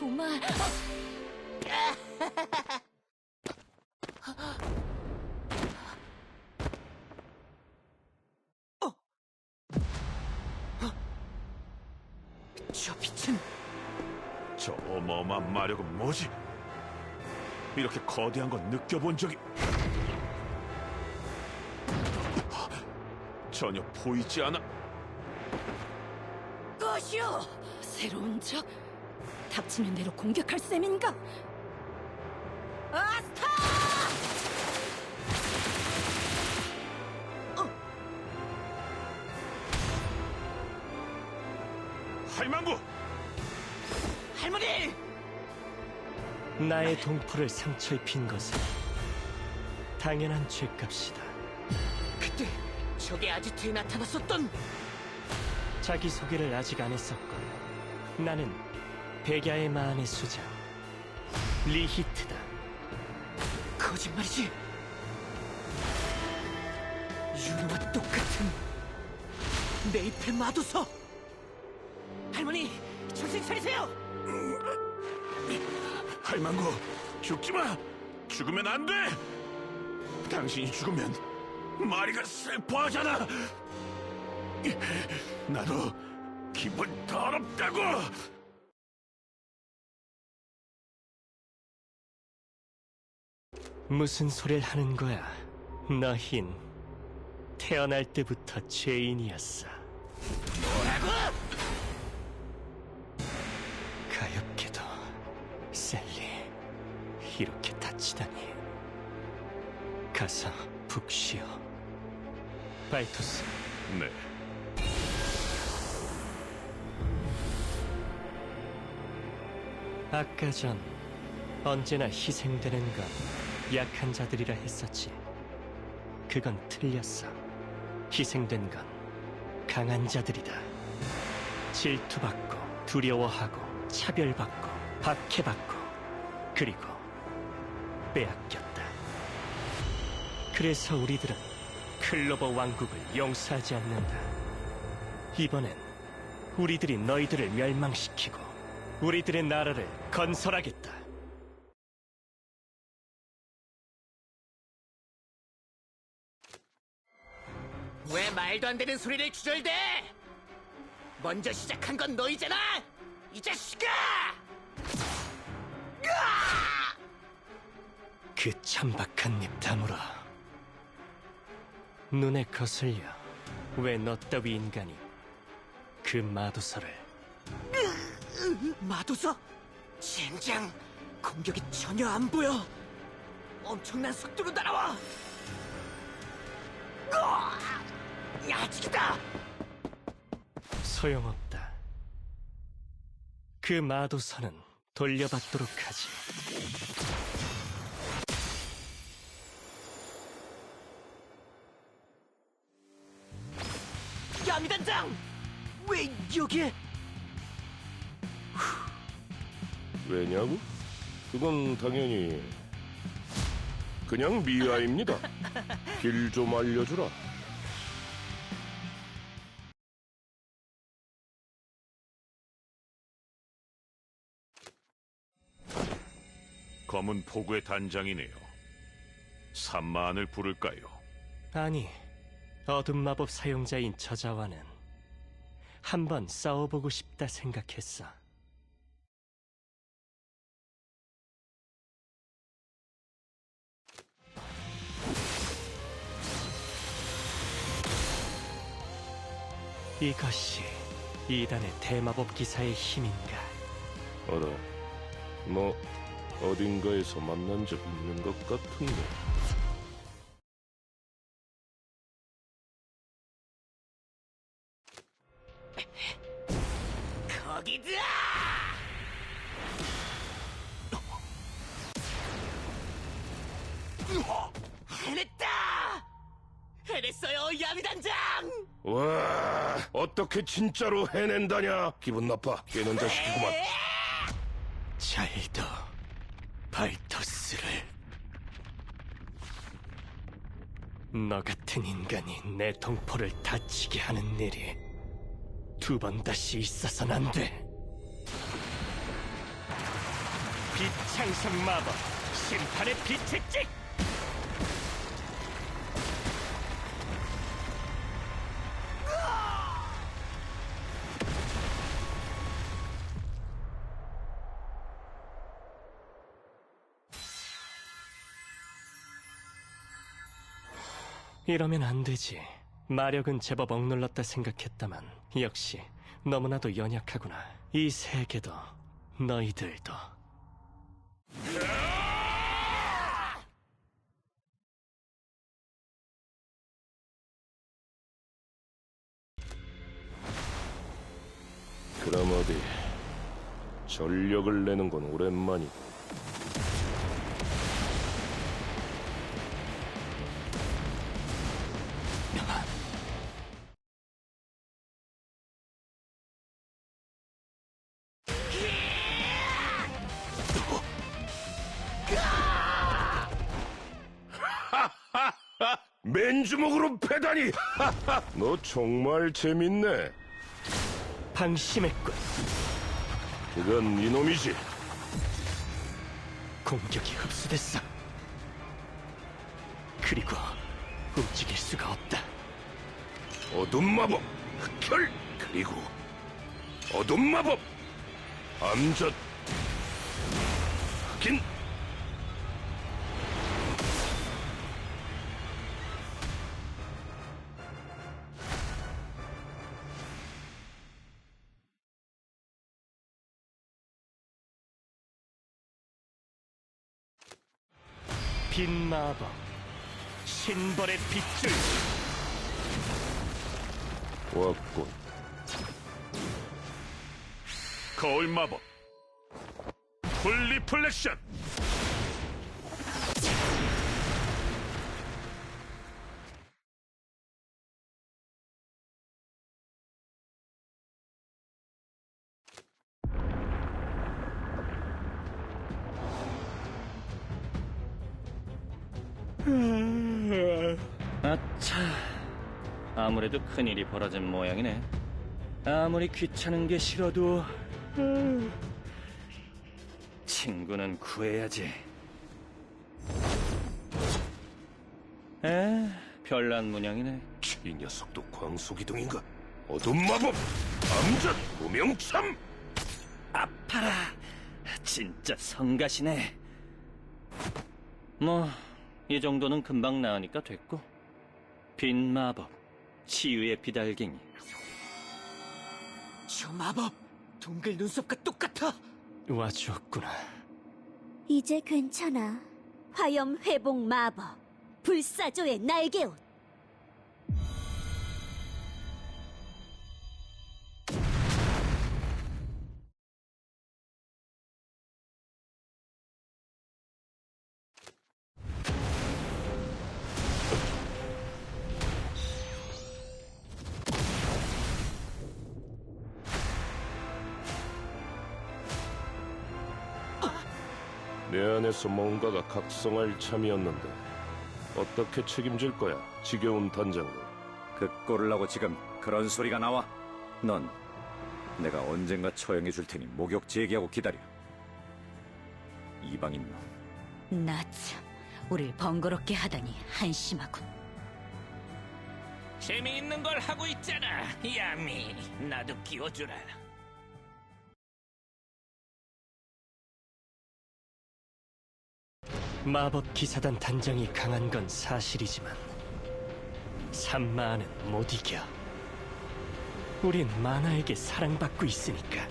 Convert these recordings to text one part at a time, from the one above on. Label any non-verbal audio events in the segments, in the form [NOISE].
고마워. 저 빛은 저 어마어마한 마력은 뭐지? 이렇게 거대한 건 느껴본 적이 전혀 보이지 않아. 것이오! 새로운 적? 닥치는 대로 공격할 셈인가? 아스타! 할망구! 할머니! 나의 동포를 상처 입힌 것은 당연한 죄값이다. 그때 적의 아지트에 나타났었던 자기 소개를 아직 안 했었고 나는 백야의 마음의 수장 리히트다. 거짓말이지. 유로와 똑같은 네이페 마도서. 할머니, 정신 차리세요. 할망구, 죽지 마! 죽으면 안 돼! 당신이 죽으면 마리가 슬퍼하잖아! 나도 기분 더럽다고! 무슨 소리를 하는 거야? 너흰 태어날 때부터 죄인이었어. 뭐라고? 가엾게도 셀리 이렇게 다치다니. 가서 푹 쉬어. 발토스 네, 아까 전 언제나 희생되는 건 약한 자들이라 했었지. 그건 틀렸어. 희생된 건 강한 자들이다. 질투받고 두려워하고 차별받고 박해받고 그리고 빼앗겼다. 그래서 우리들은 클로버 왕국을 용서하지 않는다. 이번엔 우리들이 너희들을 멸망시키고 우리들의 나라를 건설하겠다. 왜 말도 안 되는 소리를 주절대? 먼저 시작한 건 너희잖아. 이 자식아! 그 천박한 입 다물어. 눈에 거슬려. 왜 너 따위 인간이 그 마도서를 마도서? 젠장! 공격이 전혀 안 보여! 엄청난 속도로 날아와! 으아! 야, 지켰다! 소용없다. 그 마도서는 돌려받도록 하지. 야미단장! 왜 여기에? 왜냐고? 그건 당연히 그냥 미아입니다. 길 좀 알려주라. 검은 포구의 단장이네요. 산마안을 부를까요? 아니, 어둠 마법 사용자인 저자와는 한번 싸워보고 싶다 생각했어. 이것이 이단의 대마법 기사의 힘인가? 어라, 뭐 어딘가에서 만난 적 있는 것 같은데. 거기다! 해냈다! 해냈어요, 야미단장! 와, 어떻게 진짜로 해낸다냐? 기분 나빠. 깨는 자식이구만. 잘도 발토스를 너 같은 인간이 내 동포를 다치게 하는 일이 두 번 다시 있어선 안 돼. 빛창성 마법 심판의 빛의 찍 이러면 안 되지. 마력은 제법 억눌렀다 생각했다만 역시 너무나도 연약하구나. 이 세계도 너희들도. 그럼 어디 전력을 내는 건 오랜만이고 맨주먹으로 패다니! [LAUGHS] 너 정말 재밌네. 방심했군. 그건 이놈이지. 공격이 흡수됐어. 그리고 움직일 수가 없다. 어둠 마법, 흑혈, 그리고 어둠 마법, 암전, 긴. 빛 마법, 신벌의 빗줄. 왔군. 거울 마법 풀 리플렉션 아차, 아무래도 큰일이 벌어진 모양이네. 아무리 귀찮은 게 싫어도 음, 친구는 구해야지. 에, 별난 문양이네. 이 녀석도 광속이동인가? 어둠 마법, 암전, 무명참. 아파라, 진짜 성가시네. 뭐, 이 정도는 금방 나으니까 됐고. 빛 마법, 치유의 비달갱이. 저 마법 동글 눈썹과 똑같아. 와주었구나. 이제 괜찮아. 화염 회복 마법. 불사조의 날개옷. 내 안에서 뭔가가 각성할 참이었는데 어떻게 책임질 거야, 지겨운 단장군. 그 꼴을 하고 지금 그런 소리가 나와? 넌 내가 언젠가 처형해 줄 테니 목욕 제기하고 기다려. 이방인 놈. 나 참, 우릴 번거롭게 하다니 한심하군. 재미있는 걸 하고 있잖아, 야미. 나도 끼워주라. 마법 기사단 단장이 강한 건 사실이지만 산마는 못 이겨. 우린 마나에게 사랑받고 있으니까.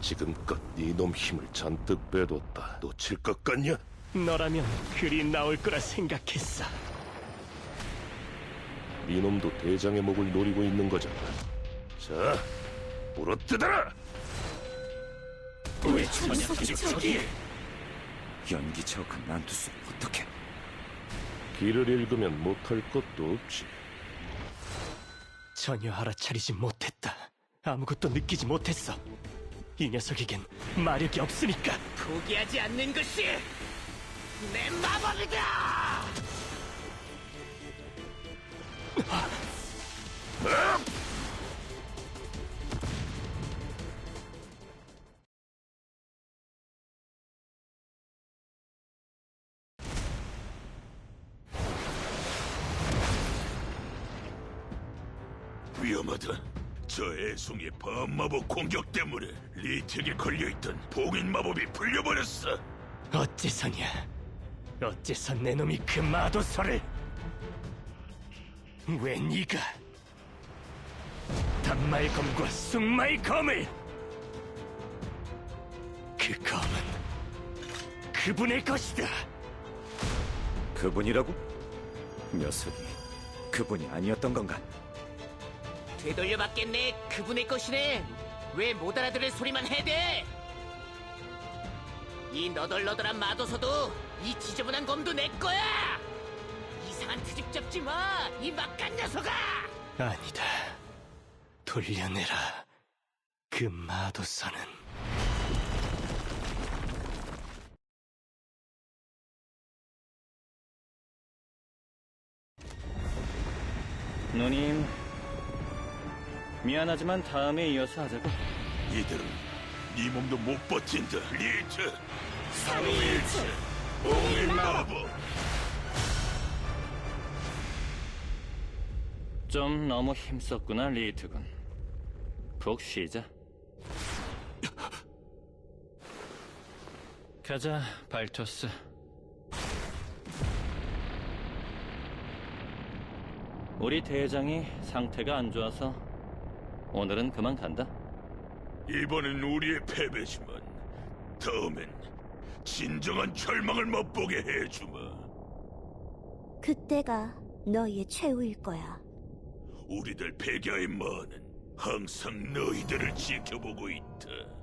지금껏 이놈 힘을 잔뜩 빼뒀다. 놓칠 것 같냐? 너라면 그리 나올 거라 생각했어. 이놈도 대장의 목을 노리고 있는 거잖아. 자, 물어뜯어라! 왜 천연기 저기? 연기 저그 난투수를 어떻게? 길을 읽으면 못할 것도 없지. 전혀 알아차리지 못했다. 아무것도 느끼지 못했어. 이 녀석에겐 마력이 없으니까. 포기하지 않는 것이 내 마법이다! 위험하다. 저 애송이의 밤마법 공격 때문에 리텍에 걸려있던 봉인 마법이 풀려버렸어. 어째서냐? 어째서 내 놈이 그 마도서를? 왜 네가 단마의 검과 숭마의 검을? 그 검은 그분의 것이다. 그분이라고? 녀석이 그분이 아니었던 건가? 되돌려받겠네. 그분의 것이네. 왜 못 알아들을 소리만 해대? 이 너덜너덜한 마도서도 이 지저분한 검도 내 거야. 이상한 트집 잡지 마. 이 막간 녀석아. 아니다. 돌려내라. 그 마도서는. 누님, 미안하지만 다음에 이어서 하자고. 이들은 네 몸도 못 버틴다. 리트. 삼위일체. 봉인 마법. 좀 너무 힘썼구나, 리트군. 푹 쉬자. 가자, 발토스. 우리 대장이 상태가 안 좋아서 오늘은 그만 간다. 이번엔 우리의 패배지만 다음엔 진정한 절망을 맛보게 해주마. 그때가 너희의 최후일 거야. 우리들 백야의 마는 항상 너희들을 지켜보고 있다.